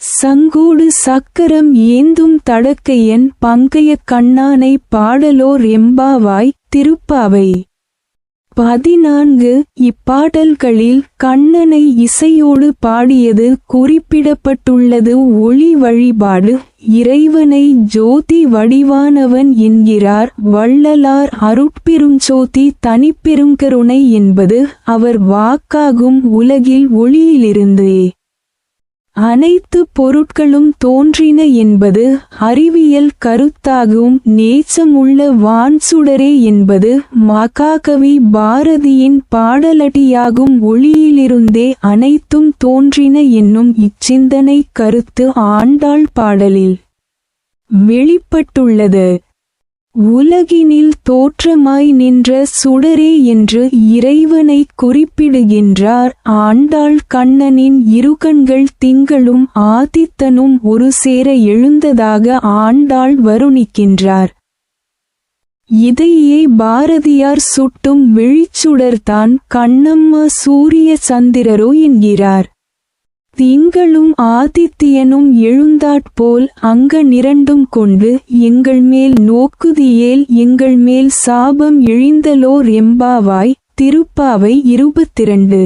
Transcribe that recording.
சங்கோடு சக்கரம் ஏந்தும் தடக்கையன் பங்கைய கண்ணானை பாடலோர் எம்பாவாய் திருப்பாவை. பதினான்கு. இப்பாடல்களில் கண்ணனை இசையோடு பாடியது குறிப்பிடப்பட்டுள்ளது ஒளி வழிபாடு. இறைவனை ஜோதி வடிவானவன் என்கிறார். வள்ளலார் அருட்பெருஞ்சோதி தனிப்பெருங்கருணை என்பது அவர் வாக்காகும் உலகில் ஒளியிலிருந்தே. அனைத்து பொருட்களும் தோன்றின என்பது அறிவியல் கருத்தாகவும் நேச்சமுள்ள வான்சுடரே என்பது மகாகவி பாரதியின் பாடலடியாகும். ஒளியிலிருந்தே அனைத்தும் தோன்றின என்னும் இச்சிந்தனை கருத்து ஆண்டாள் பாடலில் வெளிப்பட்டுள்ளது. உலகினில் தோற்றமாய் நின்ற சுடரே என்று இறைவனை குறிப்பிடுகின்றார். ஆண்டாள் கண்ணனின் இருகண்கள் திங்களும் ஆதித்தனும் ஒரு சேர எழுந்ததாக ஆண்டாள் வருணிக்கின்றார். இதையே பாரதியார் சுட்டும் விழிச்சுடர்தான் கண்ணம்மா சூரிய சந்திரரோ என்கிறார். திங்களும் ஆதித்தியனும் எழுந்தாற்போல் அங்க நிரண்டும் கொண்டு எங்கள் மேல் நோக்குதியேல் எங்கள் மேல் சாபம் இழிந்தலோர் எம்பாவாய் திருப்பாவை இருபத்திரண்டு.